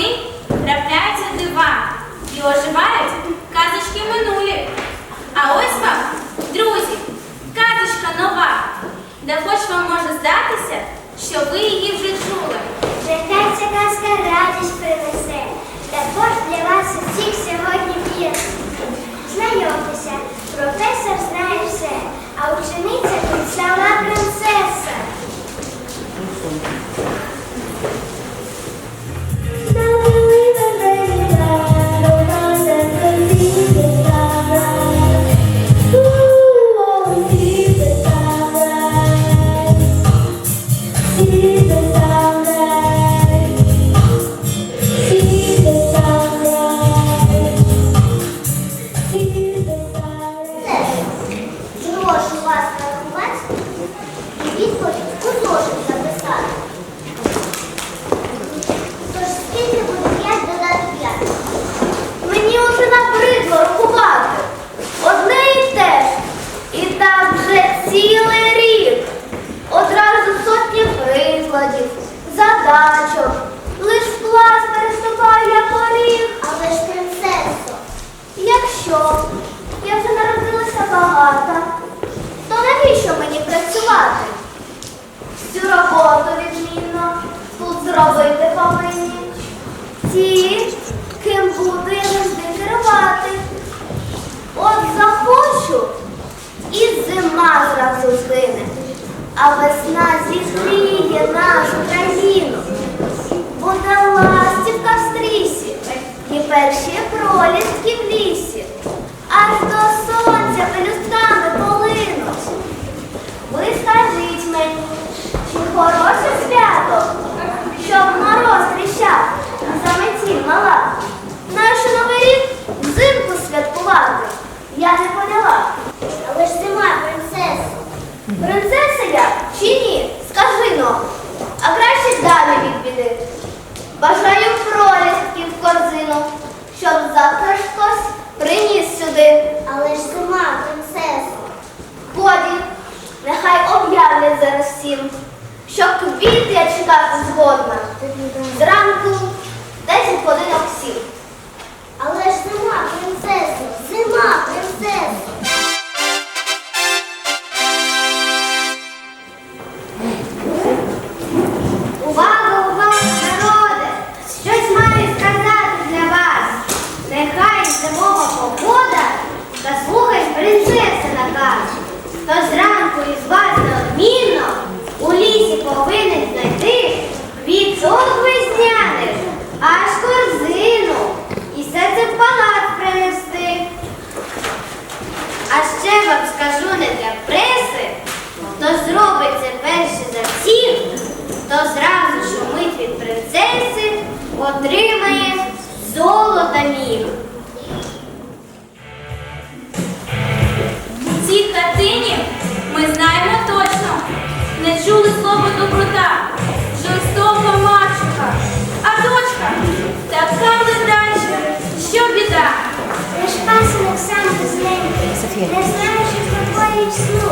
новий трапляються дива і оживають казочки минулі. А ось вам, друзі, казочка нова, де хоч вам може здатися, що ви її вже чули. Нехай ця казка радість принесе, також для вас усіх сьогодні п'єсня. Знайомтеся, професор знає все, а учениця тут і перші пролістки в лісі, аж до сонця пелюстками полинуть. Ви скажіть мені, чи хороше свято, щоб мороз тріщав за метіль мала? Нащо новий рік взимку святкувати? Я не поняла. але ж зима, принцесо. Принцеса я чи ні? Скажи но, а краще далі від біди. Бажаю пролістків в корзину, щоб завтра ж хтось приніс сюди. Але ж зима, принцесо. Годі, нехай об'являть зараз всім, що я згодна. Зранку вам скажу не для преси, хто зробить це перше за всіх, то зразу шумить від принцеси, отримає золота міг. В цій хатині ми знаємо точно, не чули слово доброта, жорстока мачуха, а дочка така ледача, що біда. Наш пасенок сам безненький, не slow.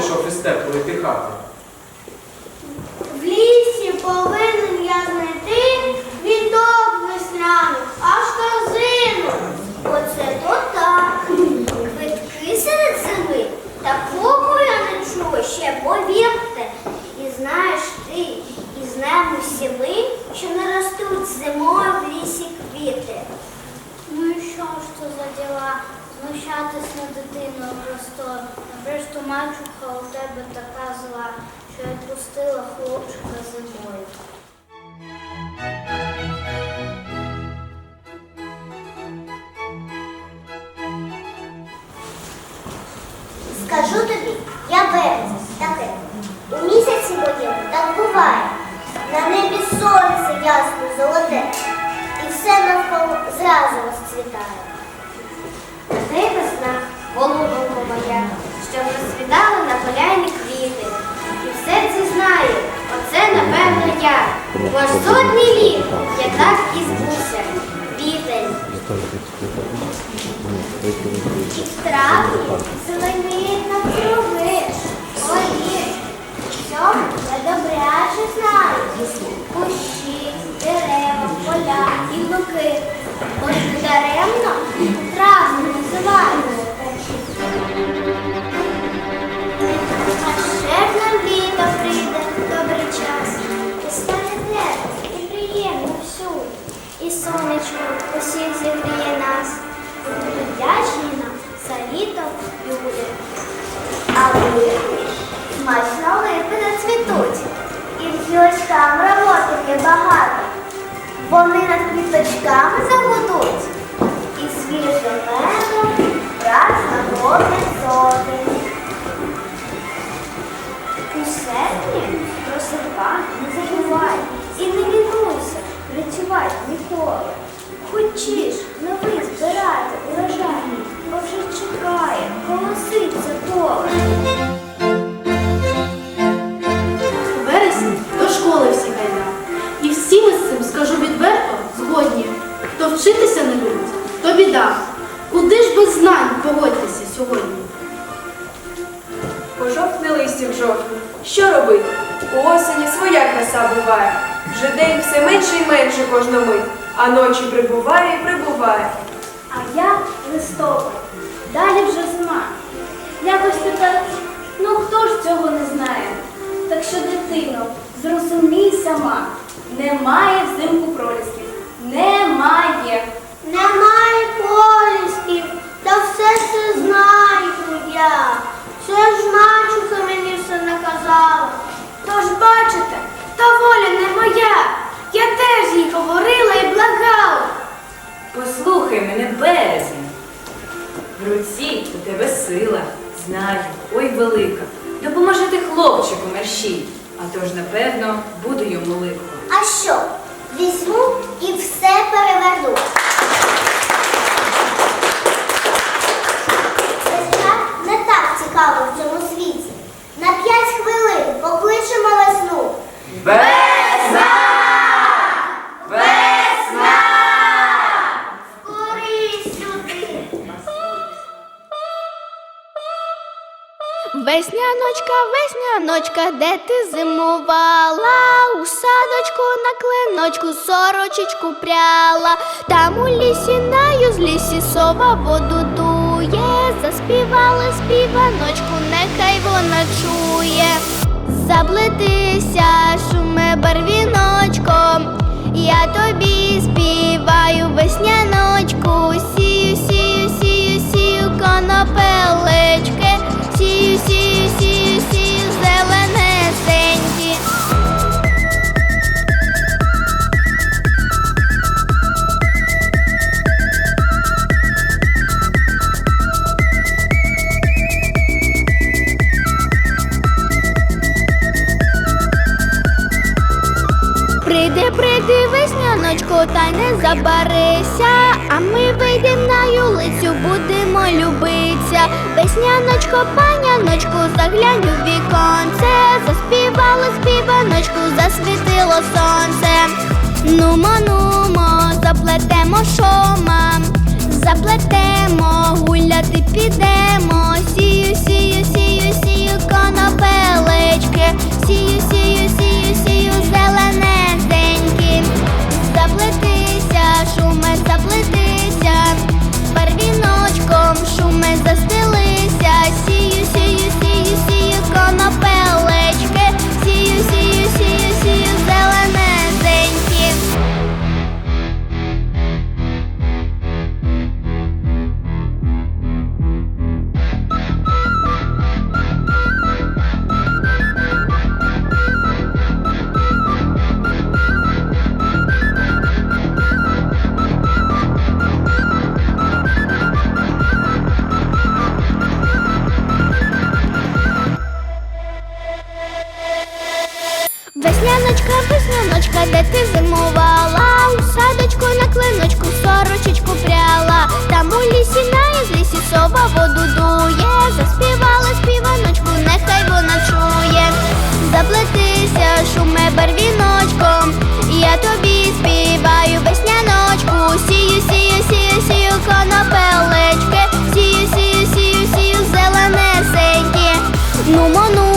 що фістепло і піхати. Скажу тобі, я березень такий. У місяці моєму так буває. На небі сонце ясно золоте. І все навколо зразу розцвітає. Ти весна, голубонько моя, що розцвітала на поляні квіти. І все це знаю, оце напевно я. Може, сотні літ я так і збувся. Вітень. І трави, зелені на круги, олі. Все, я добре, знаю. de calma, ah, mas eu краса буває. Вже день все менше і менше кожна мить, а ночі прибуває і прибуває. А я листопад. Далі вже зима. Якось ти так, ну хто ж цього не знає? Так що, дитино, зрозумій сама, немає взимку пролісків. Немає. Немає полісків, та все це знаю я. Це ж мачуха мені все наказала. Тож бачите, та воля не моя. Я теж їй говорила і благала. Послухай мене, березень. В руці у тебе сила, знаю, ой велика. Допоможете хлопчику мерщій, а тож, напевно, буде йому лихо. А що? Візьму і все переверну. Весна не так цікаво в цьому світі. На п'ять хвилин. Весна! Весна! Скорій сюди. Весняночка, весняночка, де ти зимувала? У садочку на клиночку сорочечку пряла. Там у лісі на юзлісі сова воду дує. Заспівали співаночку, нехай вона чує. Заплетися, шуме барвіночком. Я тобі співаю весняночку, сію, сію, сію, сію, конопелечки, не забарися, а ми вийдем на юлицю, будемо любиться. Весняночко, паняночку, заглянь у віконце, заспівали співаночку, засвітило сонце. Нумо, нумо, заплетемо шома, заплетемо, гуляти підемо, сію, сію, сію, сію, конопелечки, де ти зимувала? У садочку на клиночку сорочечку пряла. Там у лісі на ізлісі сова воду дує. Заспівала співаночку, нехай вона чує. Заплетися, шуме барвіночком. Я тобі співаю весняночку. Сію, сію, сію, сію, конопелечки. Сію, сію, сію, сію, зеленесенькі. Нумо, нумо,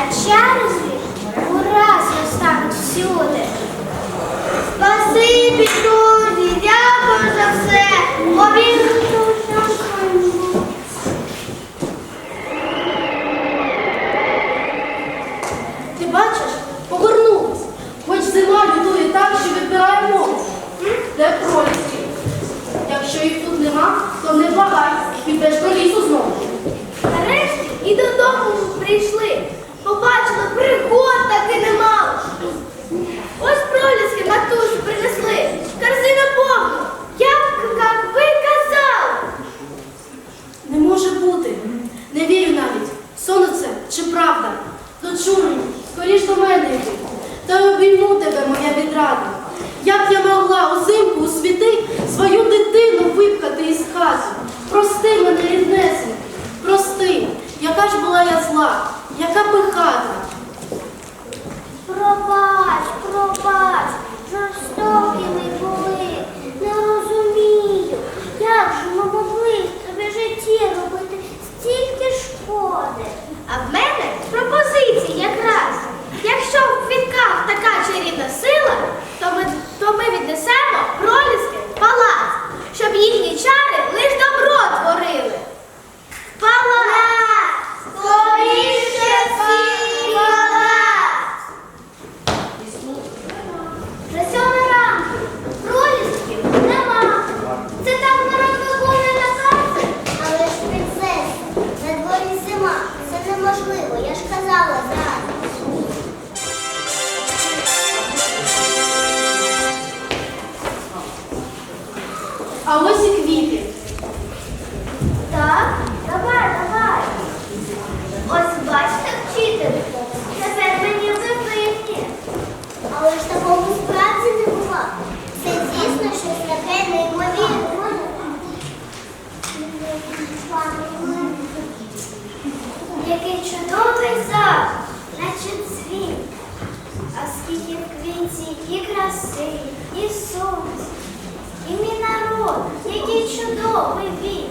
а чари злі ураз розтануть всюди. Спасибі, друзі, дякую за все. І сонце, і мій народ, який чудовий він.